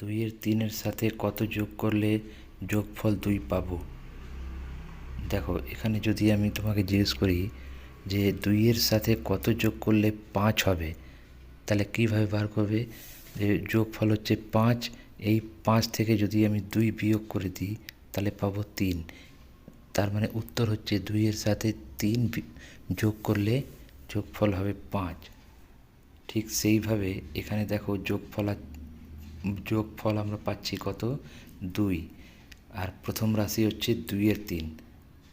দুইয়ের তিনের সাথে কত যোগ করলে যোগফল দুই পাবো? দেখো, এখানে যদি আমি তোমাকে জিজ্ঞেস করি যে দুইয়ের সাথে কত যোগ করলে পাঁচ হবে, তাহলে কীভাবে বার করবে? যে যোগফল হচ্ছে পাঁচ, এই পাঁচ থেকে যদি আমি দুই বিয়োগ করে দিই, তাহলে পাবো তিন। তার মানে উত্তর হচ্ছে দুইয়ের সাথে তিন যোগ করলে যোগফল হবে পাঁচ। ঠিক সেইভাবে এখানে দেখো যোগফল আর- যোগফল আমরা পাচ্ছি কত? দুই। আর প্রথম রাশি হচ্ছে দুইয়ের তিন।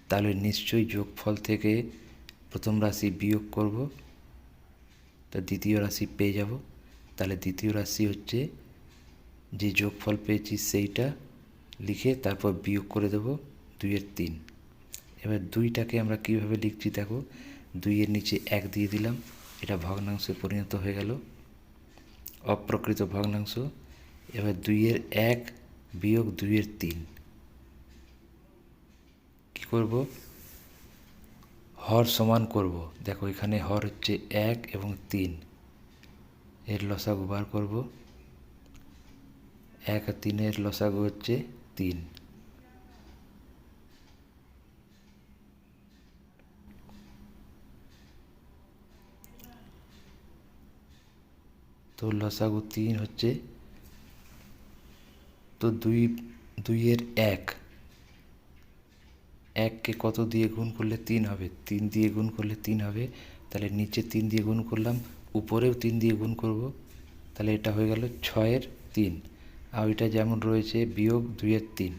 তাহলে নিশ্চয়ই যোগফল থেকে প্রথম রাশি বিয়োগ করব। তো দ্বিতীয় রাশি পেয়ে যাব। তাহলে দ্বিতীয় রাশি হচ্ছে যে যোগফল পেয়েছি সেইটা লিখে তারপর বিয়োগ করে দেব দুইয়ের তিন। এবার দুইটাকে আমরা কীভাবে লিখছি দেখো? দুইয়ের নিচে এক দিয়ে দিলাম। এটা ভগ্নাংশে পরিণত হয়ে গেল। অপ্রকৃত ভগ্নাংশ। এবার দুইয়ের এক বিয়োগ দুইয়ের তিন। কি করব? হর সমান করব। দেখো, এখানে হর হচ্ছে এক এবং তিন। এর লসাগু বার করব। এক আর তিনের লসাগু হচ্ছে তিন। তো লসাগু তিন হচ্ছে তো দুই, দুইয়ের এক। এককে কত দিয়ে গুণ করলে তিন হবে? তিন দিয়ে গুণ করলে তিন হবে। তাহলে নিচে তিন দিয়ে গুণ করলাম, উপরেও তিন দিয়ে গুণ করব। তাহলে এটা হয়ে গেল ছয়ের তিন। আর ওইটা যেমন রয়েছে, বিয়োগ দুইয়ের তিন।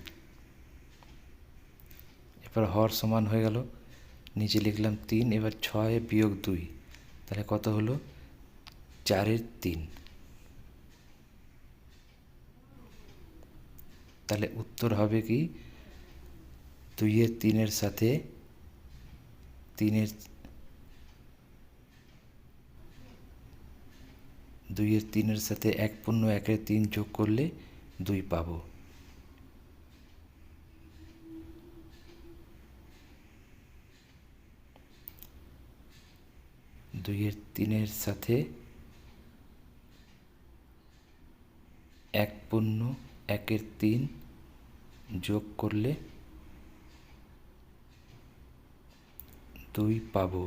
এবার হর সমান হয়ে গেল। নিচে লিখলাম তিন, এবার ছয় বিয়োগ দুই। তাহলে কত হলো? চারের তিন। তাহলে উত্তর হবে কি? দুইয়ের তিনের সাথে তিনের দুইয়ের তিনের সাথে এক পূর্ণ একের তিন যোগ করলে দুই পাবো। দুইয়ের তিনের সাথে এক পূর্ণ একের তিন যোগ করলে দুই পাবো।